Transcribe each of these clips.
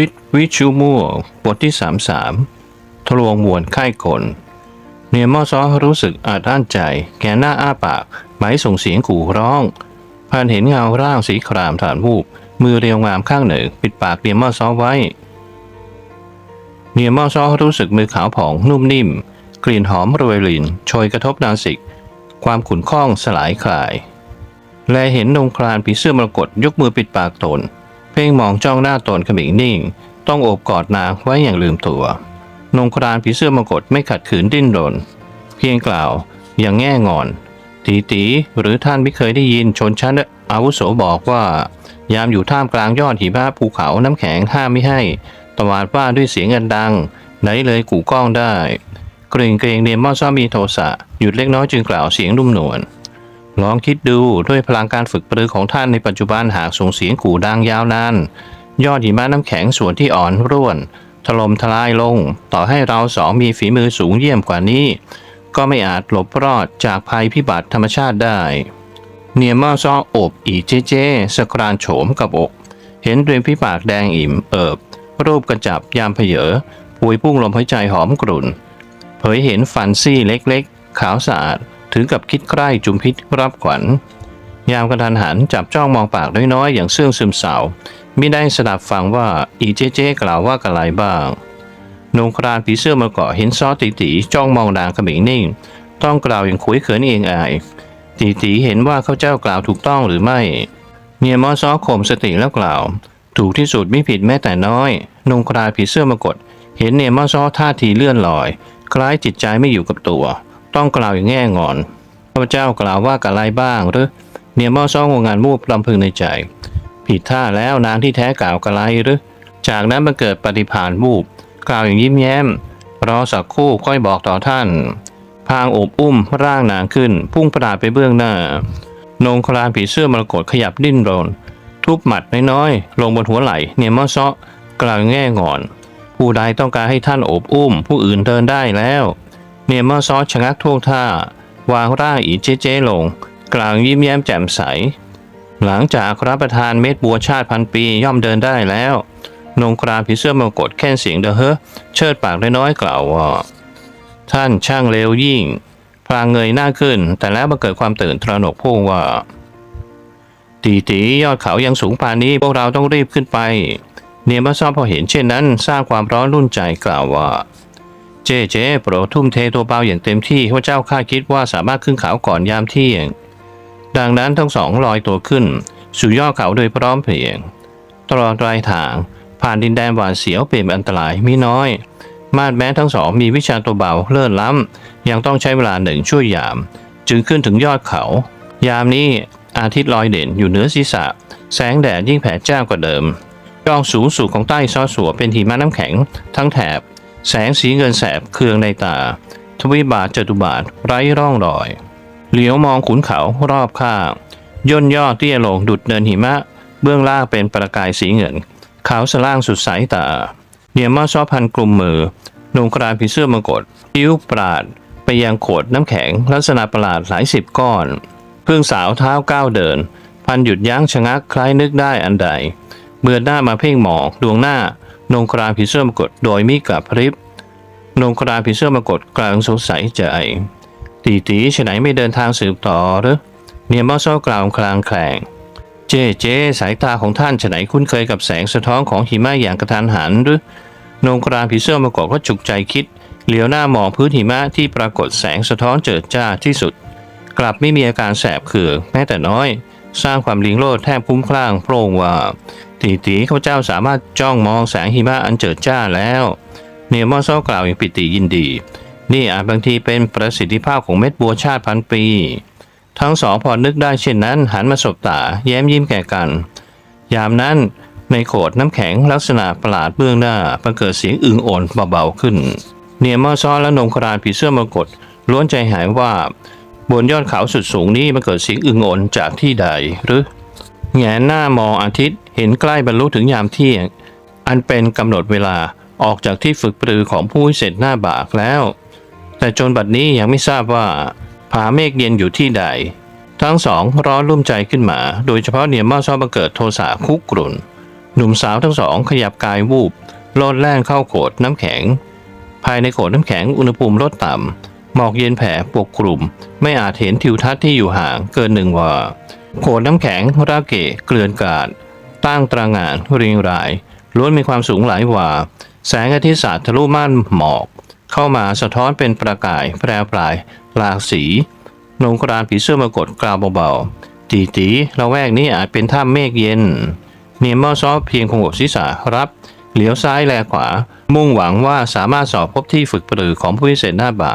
ฤทธิ์วิชูมั่วบทที่สามสามทลวงมวนค่ายคน เนียมอซอรู้สึกอาจด้านใจ แกหน้าอ้าปากหมายส่งเสียงขู่ร้องพันเห็นเงาร่างสีครามฐานวูบ มือเรียวงามข้างหนึ่ง ปิดปากเนียมอซอไว้ เนียมอซอรู้สึกมือขาวผ่องนุ่มนิ่ม กลิ่นหอมโรยลิ่นโชยกระทบนาสิก ความขุ่นข้องสลายคลาย และเห็นนงครานผีเสื้อมรกตยกมือปิดปากตน พ่งมองจ้องหน้าตนขมิงนิ่ง ต้องโอบกอดนางไว้อย่างลืมตัวนงครานผีเสื้อมกตไม่ขัดขืนดิ้นรน เพียงกล่าวอย่างแง่งอน ตีตีหรือท่านไม่เคยได้ยินชนชั้นอาวุโสบอกว่า ยามอยู่ท่ามกลางยอดหิมะภูเขาน้ำแข็งห้ามไม่ให้ตวาดว่าด้วยเสียงอันดัง ไหนเลยกู่ก้องได้ เกรงเกรงเนมมอซ่ามีโทสะหยุดเล็กน้อยจึงกล่าวเสียงนุ่มนวล ลองคิดดูด้วยพลังการฝึกปรือของท่านในปัจจุบันหากส่งเสียงขู่ดังยาวนานยอดหิมะน้ำแข็งส่วนที่อ่อนร่วน ถล่มทลายลง ต่อให้เราสองมีฝีมือสูงเยี่ยมกว่านี้ ก็ไม่อาจหลบรอดจากภัยพิบัติธรรมชาติได้ เนียมอซออบอีเจเจสกรานโฉมกับอก เห็นริมฝีปากแดงอิ่มเอิบ รูปกระจับยามเพเยอพวยพุ่งลมหายใจหอมกรุ่น เผยเห็นฟันซี่เล็กๆ ขาวสะอาด ถึงกับคิดใกล้จุมพิษรับขวัญ ยามกระทันหันจับจ้องมองปากน้อยๆ อย่างเสื่องซึมเศร้ามิได้สดับฟังว่าอีเจเจกล่าวว่ากะไรบ้างนงครานผีเสื้อมาเกาะเห็นซอตีตีจ้องมองนางขมิงนิ่ง ต้องกล่าวอย่างคุยเขินเองอายตีตีเห็นว่าเขาเจ้ากล่าวถูกต้องหรือไม่เมียมอซอข่มสติแล้วกล่าว ถูกที่สุดไม่ผิดแม้แต่น้อยนงครานผีเสื้อมากด เห็นเนมอซอท่าทีเลื่อนลอย คล้ายจิตใจไม่อยู่กับตัว ต้องกล่าวอย่างแง่งอนพระเจ้ากล่าวว่ากะไรบ้าง หรือเนียมอซองงงานมูบลำพึงในใจ ผิดท่าแล้วนางที่แท้กล่าวกะไรหรือ จากนั้นมันเกิดปฏิภาณวูบกล่าวอย่างยิ้มแย้ม รอสักครู่ค่อยบอกต่อท่าน พางโอบอุ้มร่างนางขึ้น พุ่งประดาไปเบื้องหน้านงครานผีเสื้อมรกตขยับดิ้นรน ทุบหมัดน้อยๆลงบนหัวไหล่เนียมอซอกล่าวแง่งอน ผู้ใดต้องการให้ท่านโอบอุ้ม ผู้อื่นเดินได้แล้ว เนียมอซอชะงักท่วงท่า วางร่างอีเจเจลง กล่าวยิ้มแย้มแจ่มใส หลังจากรับประทานเม็ดบัวชาติพันปีย่อมเดินได้แล้วนงคราผีเสื้อมรกตแค่เสียงเดอเฮเชิดปากน้อยๆกล่าวว่า ท่านช่างเลวยิ่ง พลางเงยหน้าขึ้น แต่แล้วมาเกิดความตื่นตระหนกพวกว่าตีตียอดเขายังสูงป่านนี้พวกเราต้องรีบขึ้นไป เนียมาซอมพอเห็นเช่นนั้นสร้างความร้อนรุ่นใจกล่าวว่า เจเจโปรดทุ่มเทตัวเบาอย่างเต็มที่พระเจ้าข้าคิดว่าสามารถขึ้นเขาก่อนยามเที่ยง ดังนั้นทั้งสองลอยตัวขึ้น สู่ยอดเขาโดยพร้อมเพรียง ตลอดรายทาง ผ่านดินแดนหวาดเสียวเป็นอันตรายมีน้อย มาดแม้ทั้งสองมีวิชาตัวเบาเลิศล้ำ ยังต้องใช้เวลาหนึ่งช่วยยาม จึงขึ้นถึงยอดเขา ยามนี้อาทิตย์ลอยเด่นอยู่เหนือศีรษะ แสงแดดยิ่งแผ่จ้ากว่าเดิมยอดสูงสุดของใต้ซอสัวเป็นหิมะน้ำแข็ง ทั้งแถบ แสงสีเงินแสบเคืองในตา ทวิบาทจตุบาทไร้ร่องรอย เหลียวมองขุนเขารอบข้างย่นย่อเตี้ยลงดุดเนินหิมะ เบื้องล่างเป็นประกายสีเงิน ขาวสล่างสุดสายตา เนียมอซอพันกลุ่มมือนงกรานผีเสื้อมกดยิ้วปราด ไปยังโขดน้ำแข็ง ลักษณะประหลาดหลายสิบก้อนเพิ่งสาวเท้าก้าวเดิน พันหยุดยั้งชะงักคล้ายนึกได้อันใดเบือนหน้ามาเพ่งหมอกดวงหน้า นงกรานผีเสื้อมกดโดยมิกลับพริบนงกรานผีเสื้อมกดกลางสงสัยใจตีตีฉะไหนไม่เดินทางสืบต่อหรือเนียมอซอกล่าวคลางแคลงเจเจสายตาของท่านฉะไหนคุ้นเคยกับแสงสะท้อนของหิมะอย่างกระทันหันหรือนงกรานผีเสื้อมากอกก็จุกใจคิด เหลียวหน้ามองพื้นหิมะที่ปรากฏแสงสะท้อนเจิดจ้าที่สุด กลับไม่มีอาการแสบเคือแม้แต่น้อย สร้างความลิงโลดแทบพุ่มคลั่งโปร่งว่าตีตีข้าพเจ้าสามารถจ้องมองแสงหิมะอันเจิดจ้าแล้วเนียมอซอกล่าวอย่างปิติยินดี นี่อาจบางทีเป็นประสิทธิภาพของเม็ดบัวชาติพันปี ทั้งสองพอนึกได้เช่นนั้นหันมาสบตา แย้มยิ้มแก่กัน ยามนั้นในโขดน้ำแข็งลักษณะประหลาดเบื้องหน้าบังเกิดเสียงอึงโอนเบาๆขึ้น เนียมอซอและนงครานผีเสื้อมรกตล้วนใจหายว่า บนยอดเขาสุดสูงนี้มันเกิดเสียงอึงโอนจากที่ใดหรือแงนหน้ามองอาทิตย์เห็นใกล้บรรลุถึงยามเที่ยง อันเป็นกำหนดเวลาออกจากที่ฝึกปรือของผู้เสร็จหน้าบากแล้ว แต่จนบัดนี้ยังไม่ทราบว่าผาเมฆเย็นอยู่ที่ใด ทั้งสองร้อนรุ่มใจขึ้นมา โดยเฉพาะเนียมอซอบังเกิดโทสะคุกกรุ่น หนุ่มสาวทั้งสองขยับกายวูบลดแล่นเข้าโขดน้ำแข็ง ภายในโขดน้ำแข็งอุณหภูมิลดต่ำ หมอกเย็นแผ่ปกคลุม ไม่อาจเห็นทิวทัศน์ที่อยู่ห่างเกินหนึ่งวาโขดน้ำแข็งราเกะเกลื่อนกาดตั้งตระงานเรียงราย ล้วนมีความสูงหลายวา แสงอาทิตย์สาดทะลุม่านหมอก เข้ามาสะท้อนเป็นประกายแปรปลาย หลากสีนงกรานผีเสื้อมากดกล่าวเบาๆตีตีละแวกนี้อาจเป็นถ้ำเมฆเย็น เนียมอซอฟเพียงคงหัวศีรษะรับ เหลียวซ้ายแลขวา มุ่งหวังว่าสามารถสอบพบที่ฝึกปรือของผู้พิเศษหน้าบ่า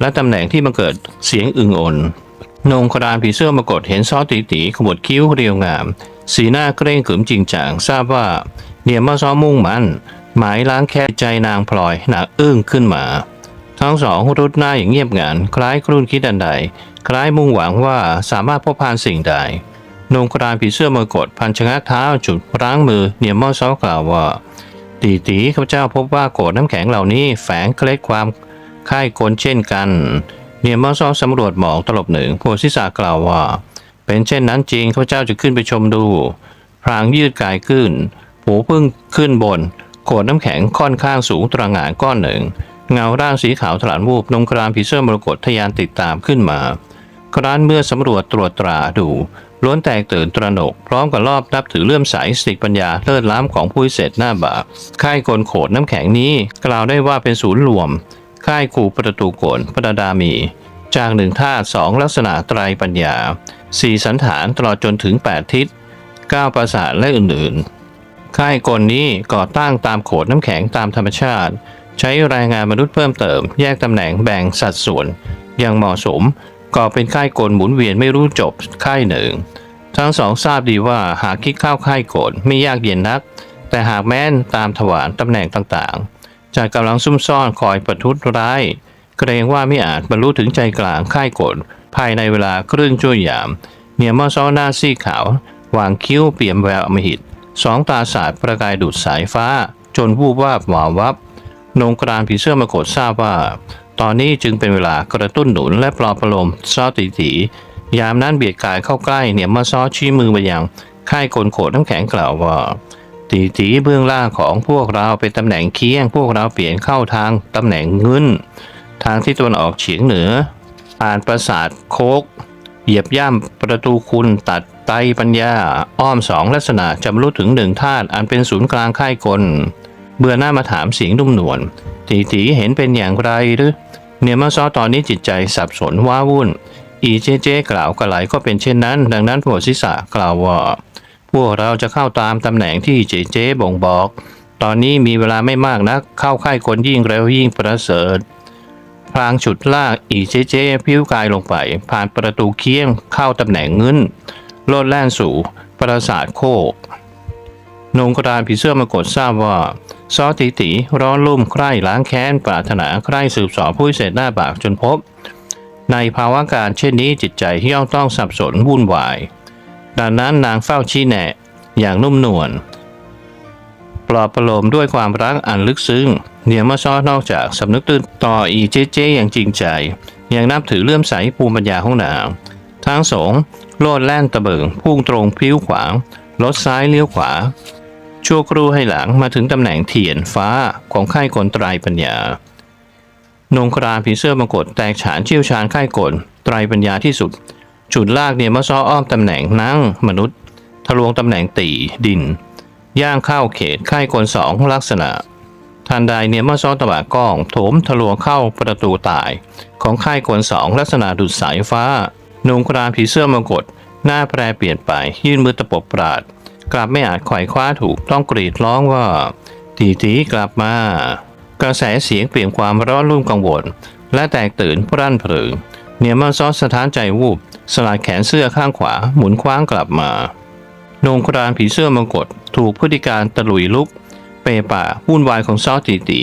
และตำแหน่งที่บังเกิดเสียงอึงอนนงกรานผีเสื้อมากดเห็นซอตีตีขมวดคิ้วเรียวงาม สีหน้าเกรงขรึมจริงจังทราบว่า เนียมอซอมุ่งมันหมายล้างแค่ใจนางพลอยหนักอึ้งขึ้นมา ทั้งสองรุดหน้าอย่างเงียบงันคล้ายครุ่นคิดอันใด คล้ายมุ่งหวังว่าสามารถพบพานสิ่งใดนงกรานผีเสื้อมรกตพันชะงักเท้าจุดร้างมือเนียมมอซอกล่าวว่า ตีตีข้าพเจ้าพบว่าโกดน้ำแข็งเหล่านี้แฝงเคล็ดความค่ายกลเช่นกัน เนียมมอซอสำรวจหมอกตลบหนึ่งโพธิสากล่าวว่า เป็นเช่นนั้นจริงข้าพเจ้าจะขึ้นไปชมดู พรางยืดกายขึ้นหูพึ่งขึ้นบนโขดน้ำแข็งค่อนข้างสูงตระหง่านก้อนหนึ่ง เงาร่างสีขาวถลานวูบนงกรานผีเสื้อมรกตทะยานติดตามขึ้นมา ครั้นเมื่อสำรวจตรวจตราดู ล้วนแตกตื่นตระหนก พร้อมกับรอบนับถือเลื่อมใสสติปัญญาเลิศล้ำของผู้เศษหน้าบาปค่ายกลโขดน้ำแข็งนี้ กล่าวได้ว่าเป็นศูนย์รวม ค่ายขู่ประตูโกนประดามี จากหนึ่งธาตุสองลักษณะไตรปัญญาสี่สันฐานตลอดจนถึง 8 ทิศเก้าประสาทและอื่นๆ ค่ายกลนี้ก่อตั้งตามโขดน้ำแข็งตามธรรมชาติ ใช้แรงงานมนุษย์เพิ่มเติม แยกตำแหน่งแบ่งสัดส่วนอย่างเหมาะสม ก่อเป็นค่ายกลหมุนเวียนไม่รู้จบค่ายหนึ่ง ทั้งสองทราบดีว่าหากคิดเข้าค่ายโกนไม่ยากเย็นนัก แต่หากแม้นตามถวานตำแหน่งต่างๆจากกำลังซุ่มซ่อนคอยประทุษร้ายเกรงว่าไม่อาจบรรลุถึงใจกลางค่ายโกนภายในเวลาครึ่งชั่วยาม เนียมอซ้อหน้าซีขาว วางคิ้วเปี่ยมแววอมหิต สองตาสาดประกายดุดสายฟ้า จนวูบวาบหวาวับนงกรานผีเสื้อมากดทราบว่า ตอนนี้จึงเป็นเวลากระตุ้นหนุนและปลอบประโลมซอตีตียามนั้นเบียดกายเข้าใกล้เนี่ยมาซอชี้มือไปยังค่ายกลโขดน้ำแข็งกล่าวว่า ตีตีเบื้องล่างของพวกเราเป็นตำแหน่งเคียง พวกเราเปลี่ยนเข้าทางตำแหน่งเงินทางที่ตะวันออกเฉียงเหนือผ่านปราสาทโคก เหยียบย่ำประตูคุณตัดไตปัญญา อ้อมสองลักษณะจำรู้ถึงหนึ่งธาตุอันเป็นศูนย์กลางค่ายกล เบื่อหน้ามาถามเสียงนุ่มนวลตีตีเห็นเป็นอย่างไรหรือ เนียมาซอตอนนี้จิตใจสับสนว้าวุ่น อีเจเจกล่าวกระไหลก็เป็นเช่นนั้น ดังนั้นผัวศิษะกล่าวว่า พวกเราจะเข้าตามตำแหน่งที่เจเจบ่งบอก ตอนนี้มีเวลาไม่มากนัก เข้าค่ายคนยิ่งเร็วยิ่งประเสริฐพลางฉุดลากอีเจเจพิ้วกายลงไป ผ่านประตูเคียงเข้าตำแหน่งเงินโลดแล่นสู่ปราสาทโคกนงกรานผีเสื้อมากดทราบว่า ซอติติร้อนลุ่มใคร่ล้างแค้นปรารถนาใคร่สืบสอบผู้เศษหน้าบากจนพบ ในภาวะการเช่นนี้จิตใจย่อมต้องสับสนวุ่นวาย ดังนั้นนางเฝ้าชี้แนะอย่างนุ่มนวลปลอบประโลมด้วยความรักอันลึกซึ้งเนียมาซอนอกจากสำนึกตื่นต่ออีเจเจอย่างจริงใจ ยังนับถือเลื่อมใสภูมิปัญญาของนางทั้งสองโลดแล่นตะเบิงพุ่งตรงพิ้วขวางลดซ้ายเลี้ยวขวา ชั่วครู่ให้หลังมาถึงตำแหน่งเทียนฟ้าของค่ายกลไตรปัญญานงครานผีเสื้อมงกฎแตกฉานเชี่ยวชาญค่ายกลไตรปัญญาที่สุด จุดลากเนี่ยมาซ้ออ้อมตำแหน่งนั่งมนุษย์ทะลวงตำแหน่งตีดิน ย่างเข้าเขตค่ายกลสองลักษณะทันใดเนี่ยมาซ้อตะบะก้องโถมทะลวงเข้าประตูตาย ของค่ายกลสองลักษณะดุดสายฟ้านงครานผีเสื้อมงกฎหน้าแปรเปลี่ยนไปยื่นมือตะปบปราด กลับไม่อาจไขว่คว้าถูกต้องกรีดร้องว่าตีตีกลับมา กระแสเสียงเปลี่ยนความร้อนรุ่มกังวล และแตกตื่นพรั่นพรึงเนียมาซอสสถานใจวูบ สลายแขนเสื้อข้างขวาหมุนคว้างกลับมานงครานผีเสื้อมงกฎถูกพฤติการตะลุยลุก เปป่าวุ่นวายของซอตีตี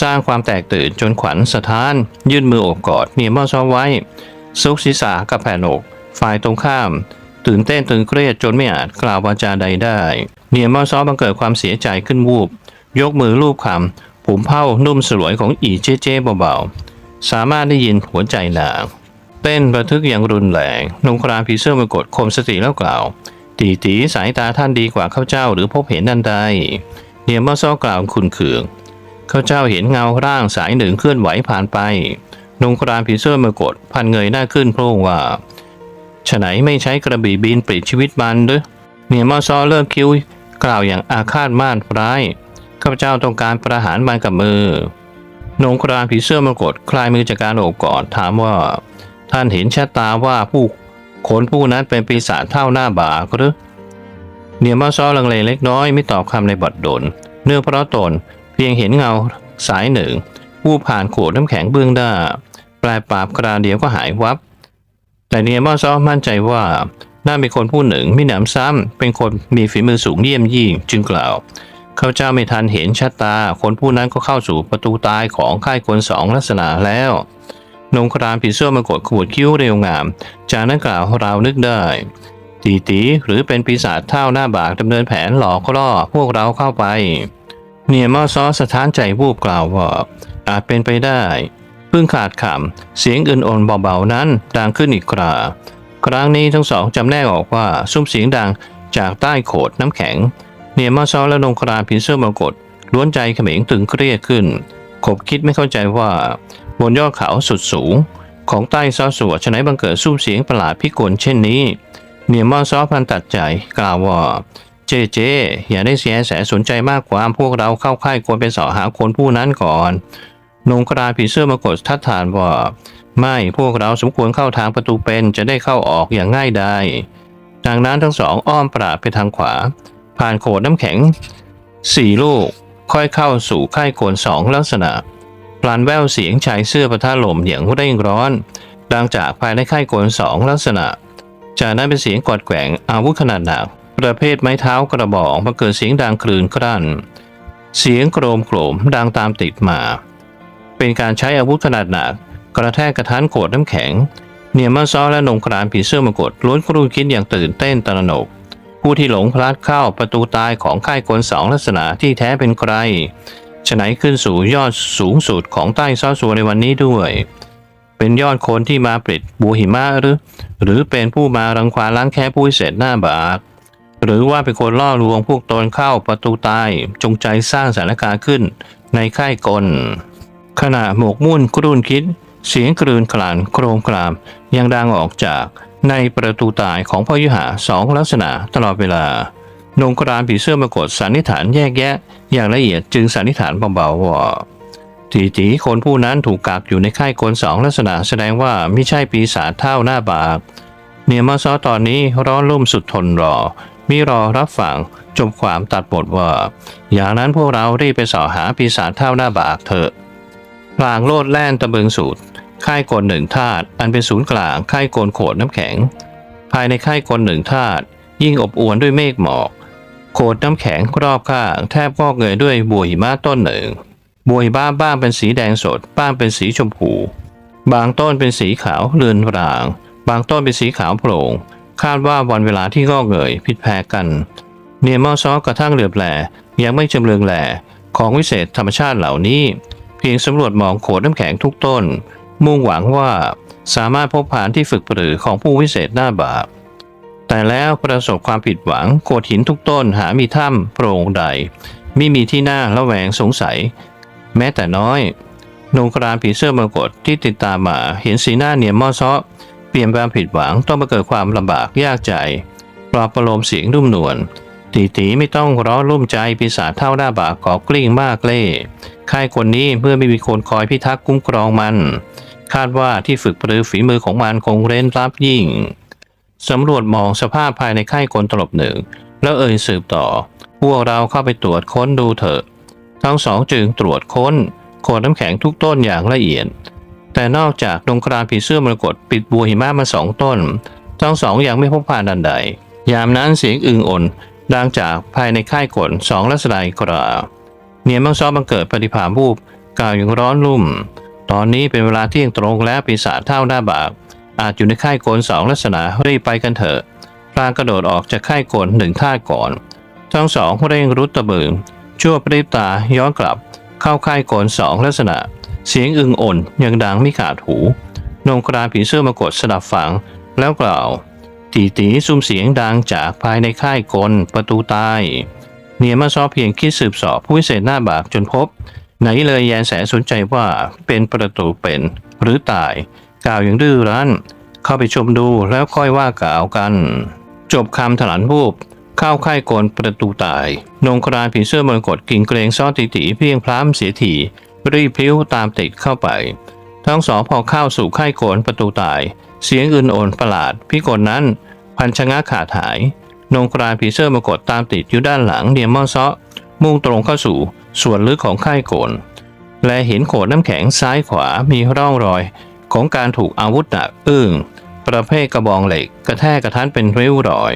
สร้างความแตกตื่นจนขวัญสะท้าน ยื่นมือโอบกอดเนียมาซอไว้ ซุกศีรษะกับแผ่นอกฝ่ายตรงข้าม ตื่นเต้นตึงเครียดจนไม่อาจกล่าววาจาใดได้ เนียมอซอบังเกิดความเสียใจขึ้นวูบ ยกมือลูบคำผมเผ้านุ่มสลวยของอีเจเจเบาๆ สามารถได้ยินหัวใจนางเต้นระทึกอย่างรุนแรงนงครานผีเสื้อมากดข่มสติแล้วกล่าวตีตีสายตาท่านดีกว่าข้าเจ้าหรือพบเห็นนันใดเนียมอซอกล่าวคุณเคืองข้าเจ้าเห็นเงาร่างสายหนึ่งเคลื่อนไหวผ่านไปนงครานผีเสื้อมากดพันเงยหน้าขึ้นโพร่งว่า ฉไหนไม่ใช้กระบี่บินปลิดชีวิตมันหรือเนียมอซอเลิกคิ้วกล่าวอย่างอาฆาตมาดร้ายข้าพเจ้าต้องการประหารมันกับมือ นงครานผีเสื้อมากดคลายมือจากการโอบกอดถามว่า ท่านเห็นชะตาว่าผู้คนผู้นั้นเป็นปีศาจเท่าหน้าบากหรือเนียมาซอลังเลเล็กน้อยไม่ตอบคำในบทดลเนื่องเพราะตนเพียงเห็นเงาสายหนึ่ง ผู้ผ่านโขดน้ำแข็งเบื้องหน้า ปลายปราบกราเดียวก็หายวับ แต่เนียมาซอมั่นใจว่าน่าเป็นคนผู้หนึ่งมิหนำซ้ำเป็นคนมีฝีมือสูงเยี่ยมยิ่งจึงกล่าวข้าเจ้าไม่ทันเห็นชะตา คนผู้นั้นก็เข้าสู่ประตูตายของค่ายคนสองลักษณะแล้วนงครามผีเสื้อมากดขวดคิ้วเรียวงาม จากนั้นกล่าวเรานึกได้ตีตีหรือเป็นปีศาจเท่าหน้าบากดำเนินแผนหลอกล่อพวกเราเข้าไป เนียมอซอสถานใจวูบกล่าวว่าอาจเป็นไปได้ พิ่งขาดคำเสียงอื่นอ่อนเบาๆนั้นดังขึ้นอีกครา ครั้งนี้ทั้งสองจำแนกออกว่าซุ้มเสียงดังจากใต้โขดน้ำแข็ง เนียมอซอและนงครามผีเสื้อมากดล้วนใจเขม็งตึงเครียดขึ้น ขบคิดไม่เข้าใจว่า บนยอดเขาสุดสูง ของใต้ซอสัวฉะไหนบังเกิดสู้มเสียงประหลาดพิกลเช่นนี้ เนียมอซอพันตัดใจกล่าวว่าเจเจ อย่าได้เสียแสสนใจมากควาพวกเราเข้าค่ายควรไปสอหาคนผู้นั้นก่อน นงกราผีเสื้อมากดทัดทานว่า ไม่พวกเราสมควรเข้าทางประตูเป็นจะได้เข้าออกอย่างง่ายดายดังนั้นทั้งสองอ้อมปราดไปทางขวา ผ่านโขดน้ำแข็งสี่ลูกค่อยเข้าสู่ค่ายโขนสองลักษณะพลันแววเสียงชายเสื้อประทะลมอย่างเร่งร้อน ดังจากภายในค่ายโกนสองลักษณะ จากนั้นเป็นเสียงกอดแกว่งอาวุธขนาดหนัก ประเภทไม้เท้ากระบอกมาเกิดเสียงดังคลื่นกรั่น เสียงโกรมโกรมดังตามติดมา เป็นการใช้อาวุธขนาดหนัก กระแทกกระทันโขดน้ำแข็ง เนียมาซอและนงกรานผีเสื้อมากดล้วนครูคิดอย่างตื่นเต้นตระหนก ผู้ที่หลงพลัดเข้าประตูตายของค่ายกลสองลักษณะที่แท้เป็นใครฉะไหนขึ้นสู่ยอดสูงสุดของใต้ซ้อสัวในวันนี้ด้วย เป็นยอดคนที่มาปลิดบัวหิมะหรือ หรือเป็นผู้มารังควานล้างแค้นผู้วิเศษหน้าบากหรือว่าเป็นคนล่อลวงพวกตนเข้าประตูตายจงใจสร้างสถานการณ์ขึ้นในค่ายกล ขณะหมกมุ่นกรุ่นคิด เสียงกรืนกลานโครมคราม ยังดังออกจากในประตูตายของพยุหาสองลักษณะตลอดเวลานงกรานผีเสื้อมากดสันนิษฐานแยกแยะ อย่างละเอียดจึงสันนิษฐานเบาๆว่าตีตีคนผู้นั้นถูกกักอยู่ในค่ายกลสองลักษณะแสดงว่าไม่ใช่ปีศาจเท่าหน้าบากเนียมาซอตอนนี้ร้อนรุ่มสุดทนรอมีรอรับฟังจบความตัดบทว่า อย่างนั้นพวกเรารีบไปสอหาปีศาจเท่าหน้าบากเถอะ พลางโลดแล่นตะเบิงสูตรค่ายกลหนึ่งธาตุอันเป็นศูนย์กลางค่ายกลโขดน้ำแข็ง ภายในค่ายกลหนึ่งธาตุยิ่งอบอวลด้วยเมฆหมอก โขดน้ำแข็งรอบข้างแทบงอกเงยด้วยบัวหิมะต้นหนึ่งบัวหิมะบ้างเป็นสีแดงสด บ้างเป็นสีชมพู บางต้นเป็นสีขาวเรือนราง บางต้นเป็นสีขาวโปร่ง คาดว่าวันเวลาที่งอกเงยผิดแพรกันเนียมอซอกระทั่งเหลือบแหลยังไม่จำเลืองแหลของวิเศษธรรมชาติเหล่านี้ พียงสำรวจมองโขดน้ำแข็งทุกต้น มุ่งหวังว่าสามารถพบผ่านที่ฝึกปรือของผู้วิเศษหน้าบาปแต่แล้วประสบความผิดหวังโขดหินทุกต้นหามีถ้ำโปร่งใด ไม่มีที่น่าระแวงสงสัย แม้แต่น้อยนงกรานผีเสื้อมรกตที่ติดตามมาเห็นสีหน้าเนียมมอซอเปลี่ยนความผิดหวังต้องมาเกิดความลำบากยากใจปลอบประโลมเสียงนุ่มนวลตีตีไม่ต้องร้อนรุ่มใจปีศาจเท่าหน้าบากกอกลิ้งมากเล่ ค่ายคนนี้เมื่อไม่มีคนคอยพิทักษ์คุ้มครองมัน คาดว่าที่ฝึกปรือฝีมือของมันคงเร้นลับยิ่งสำรวจมองสภาพภายในค่ายกลตลบหนึ่ง แล้วเอ่ยสืบต่อ พวกเราเข้าไปตรวจค้นดูเถอะ ทั้งสองจึงตรวจค้นโขดน้ำแข็งทุกต้นอย่างละเอียด แต่นอกจากดงกรานผีเสื้อมรกตปิดบัวหิมะมาสองต้น ทั้งสองยังไม่พบผ่านดันใด ยามนั้นเสียงอึงอ่นดังจากภายในค่ายกลสองลักษณะกรา เนียมบังซอบังเกิดปฏิภาณวูบกล่าวอย่างร้อนรุ่ม ตอนนี้เป็นเวลาเที่ยงตรงแล้วปีศาจเท่าหน้าบาก อาจอยู่ในค่ายโกนสองลักษณะรีบไปกันเถอะพลางกระโดดออกจากค่ายโกนหนึ่งท่าก่อน ทั้งสองเร่งรุดตะบึงชั่วปริบตาย้อนกลับ เข้าค่ายโกนสองลักษณะ เสียงอึงอ่นยังดังไม่ขาดหูนงกรานผีเสื้อมากดสดับฝัง แล้วกล่าวตีตีซุ่มเสียงดังจากภายในค่ายกลประตูใต้ เนียมาซอเพียงคิดสืบสอบผู้วิเศษหน้าบากจนพบ ไหนเลยแยนแสสนใจว่าเป็นประตูเป็นหรือตาย กล่าวอย่างดื้อรั้น เข้าไปชมดูแล้วค่อยว่ากล่าวกัน จบคำถลันวูบเข้าค่ายกลประตูตาย นงครานผีเสื้อมรกตกิ่งเกรงซ่อติติเพียงพล้ำเสียทีรีบพลิ้วตามติดเข้าไป ทั้งสองพอเข้าสู่ค่ายโกนประตูตาย เสียงอื่นโอนประหลาดพิกลนั้น พันชะงะขาดหาย นงกรานผีเสื้อมากดตามติดอยู่ด้านหลังเดียมมอซาะมุ่งตรงเข้าสู่ ส่วนลึกของค่ายโกน และเห็นโขดน้ำแข็งซ้ายขวามีร่องรอย ของการถูกอาวุธหนักอึ้งประเภทกระบองเหล็ก กระแทกกระทันเป็นริ้วรอย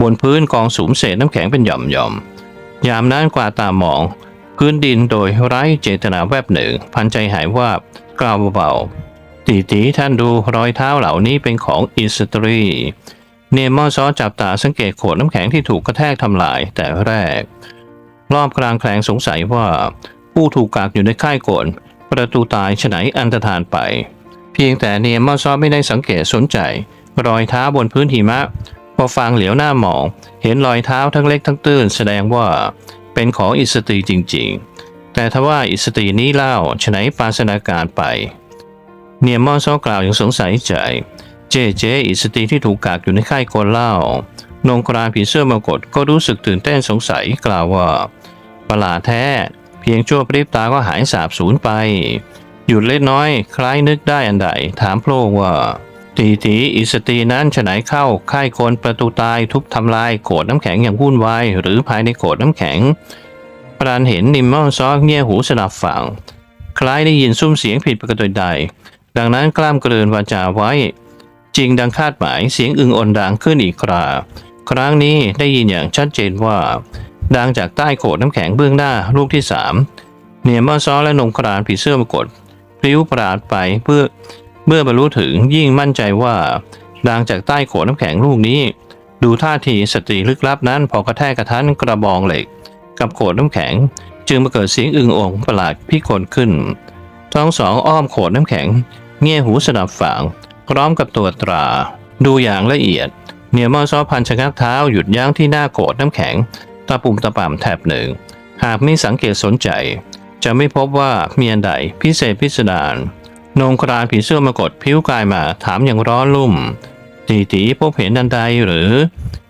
บนพื้นกองสูมเศษน้ำแข็งเป็นหย่อมหย่อมยามนั้นกว่าตามอง พื้นดินโดยไร้เจตนาแวบหนึ่ง พันใจหายวาบกล่าวเบาๆตีตีท่านดูรอยเท้าเหล่านี้เป็นของอิสตรี เนมอซอจับตาสังเกตโขดน้ำแข็งที่ถูกกระแทกทำลายแต่แรก รอบกลางแคลงสงสัยว่า ผู้ถูกกักอยู่ในค่ายโกนประตูตายฉไนอันตรธานไป เพียงแต่เนมอซอไม่ได้สังเกตสนใจ รอยเท้าบนพื้นหิมะ พอฟังเหลียวหน้ามอง เห็นรอยเท้าทั้งเล็กทั้งตื้นแสดงว่าเป็นของอิสตรีจริง ๆ แต่ทว่าอิสตรีนี้เล่าฉไนปาสนาการไป เนียมอซอกล่าวอย่างสงสัยใจ เจเจอิสตีที่ถูกกักอยู่ในค่ายโกนเล่านงกรานผีเสื้อมากดก็รู้สึกตื่นเต้นสงสัยกล่าวว่า ประหลาดแท้ เพียงชั่วพริบตาก็หายสาบสูญไป หยุดเล็กน้อย คล้ายนึกได้อันใด ถามโพลงว่าตีตีอิสตีนั้นฉไหนเข้าค่ายคนประตูตายทุบทำลายโขดน้ำแข็งอย่างวุ่นวายหรือภายในโขดน้ำแข็ง ปรานเห็นนิมมอนซอกเงี่ยหูสนับฟังคล้ายได้ยินซุ้มเสียงผิดปกติใด ดังนั้นกล้ามเกลืนวาจาไว้ จริงดังคาดหมายเสียงอึงอ่อนดังขึ้นอีกครา ครั้งนี้ได้ยินอย่างชัดเจนว่า ดังจากใต้โขดน้ำแข็งเบื้องหน้าลูกที่สามเนียมอซอและนงครานผีเสื้อมากดพลิ้วปราดไปเพื่อเมื่อบรรลุถึงยิ่งมั่นใจว่า ดังจากใต้โขดน้ำแข็งลูกนี้ ดูท่าทีสตรีลึกลับนั้นพอกระแทกกระทันกระบองเหล็ก กับโขดน้ำแข็ง จึงมาเกิดเสียงอึงอ่งประหลาดพิกลขึ้น ทั้งสองอ้อมโขดน้ำแข็ง เงี่ยหูสนับฝัง พร้อมกับตัวตรา ดูอย่างละเอียด เนียมอซอพันชะงักเท้าหยุดยั้งที่หน้าโขดน้ำแข็ง ตะปุ่มตะป่ำแถบหนึ่ง หากไม่สังเกตสนใจ จะไม่พบว่ามีอันใดพิเศษพิสดารนงครานผีเสื้อมากดผิวกายมาถามอย่างร้อนลุ่ม ตีตีพบเห็นอันใดหรือ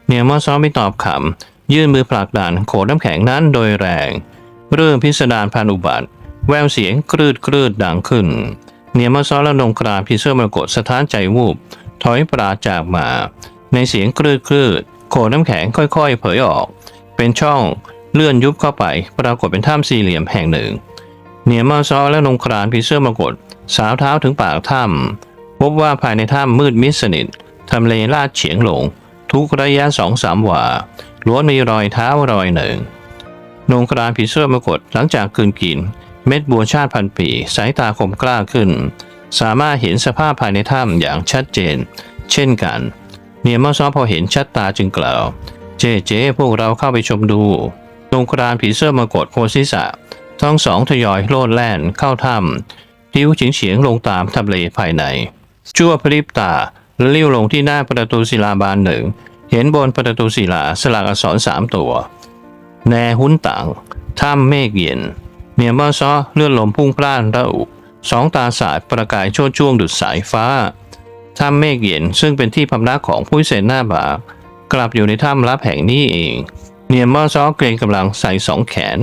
เนียมอซอไม่ตอบคำยื่นมือผลักดันโขดน้ำแข็งนั้นโดยแรง เรื่องพิสดารพันอุบัติ แววเสียงกรืดกรืดดังขึ้น เนียมาซอและนงกรานผีเสื้อมรกตสะท้านใจวูบ ถอยปราจากมา ในเสียงกรืดกรืดโขดน้ำแข็งค่อยๆ เผยออก เป็นช่องเลื่อนยุบเข้าไป ปรากฏเป็นถ้ำสี่เหลี่ยมแห่งหนึ่ง เนียมาซอและนงกรานผีเสื้อมรกตสาวเท้าถึงปากถ้ำพบว่าภายในถ้ำมืดมิดสนิททำเลลาดเฉียงลง ทุกระยะสองสามวาล้วนมีรอยเท้ารอยหนึ่งนงกรานผีเสื้อมรกตหลังจากคืนกิน เม็ดบัวชาติพันปี สายตาคมกล้าขึ้น สามารถเห็นสภาพภายในถ้ำอย่างชัดเจน เช่นกัน เนียมอซอพอเห็นชัดตาจึงกล่าว เจ๊เจ๊พวกเราเข้าไปชมดูนงกรานผีเสื้อมรกตโพธิสะทั้งสองทยอยโลดแล่นเข้าถ้ำทิ้วเฉียงเฉียงลงตามทำเลภายใน ชั่วพริบตาแล้วลิ้วลงที่หน้าประตูศิลาบานหนึ่ง เห็นบนประตูศิลาสลักอักษรสามตัว แนหุ้นต่างถ้ำเมฆเย็น เมียมอซอเลื่อนลมพุ่งพล่านระอุสองตาสาดประกายโชดช่วงดุดสายฟ้าถ้ำเมฆเย็นซึ่งเป็นที่พำนักของผู้เศษหน้าบากกลับอยู่ในถ้ำลับแห่งนี้เองเนียมอซอเกรงกำลังใส่สองแขน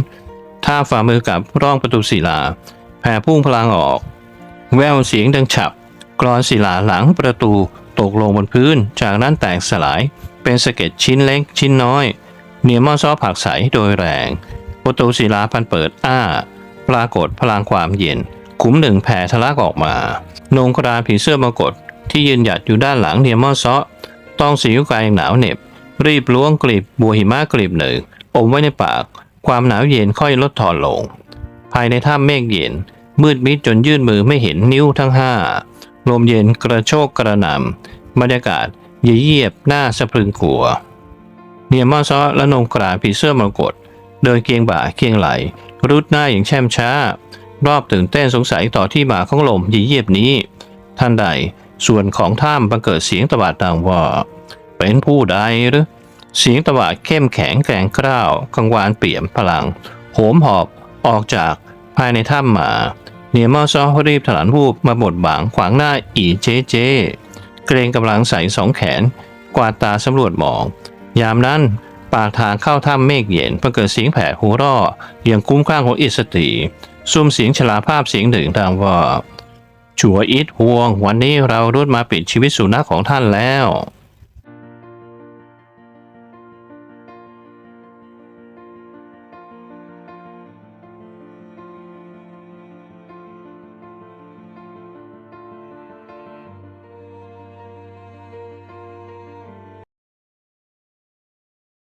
ท่าฝ่ามือกับร่องประตูศิลา แผ่พุ่งพลังออก แววเสียงดังฉับกรอนศิลาหลังประตูตกลงบนพื้น จากนั้นแตกสลายเป็นสะเก็ดชิ้นเล็กชิ้นน้อย เนียมอซอผักใสโดยแรง ประตูศิลาพันเปิดอ้า ปรากฏพลังความเย็น ขุมหนึ่งแผ่ทะลักออกมานงครานผีเสื้อมรกตที่ยืนหยัดอยู่ด้านหลังเนียมอซอต้องสีวกายหนาวเหน็บ รีบล้วงกลีบบัวหิมะกลีบหนึ่งอมไว้ในปาก ความหนาวเย็นค่อยลดทอนลง ภายในถ้ำเมฆเย็น มืดมิดจนยื่นมือไม่เห็นนิ้วทั้งห้าลมเย็นกระโชกกระหน่ำบรรยากาศเยียบหน้าสะพรึงกลัว เนียมอซอและนงกราผีเสื้อมรกต เดินเคียงบ่าเคียงไหลรุดหน้าอย่างแช่มช้า รอบตื่นเต้นสงสัยต่อที่มาของลมยีเยียบนี้ ท่านใดส่วนของถ้ำบังเกิดเสียงตะบาดดังว่า เป็นผู้ใดหรือ เสียงตะวาดเข้มแข็งแกร่งกร้าวกังวานเปี่ยมพลัง โหมหอบออกจากภายในถ้ำมาเนียมอซอรีบถลันวูบมาบดบางขวางหน้าอีเจเจ เกรงกำลังใส่สองแขน กวาดตาสำรวจมอง ยามนั้น ปากทางเข้าถ้ำเมฆเย็นปรากฏเสียงแผ่หูร่ออย่างคุ้มข้างของอิสตรีซุ่มเสียงฉลาภาพเสียงหนึ่งดังว่า ชัวอิดห่วง วันนี้เรารุดมาปิดชีวิตสุนัขของท่านแล้ว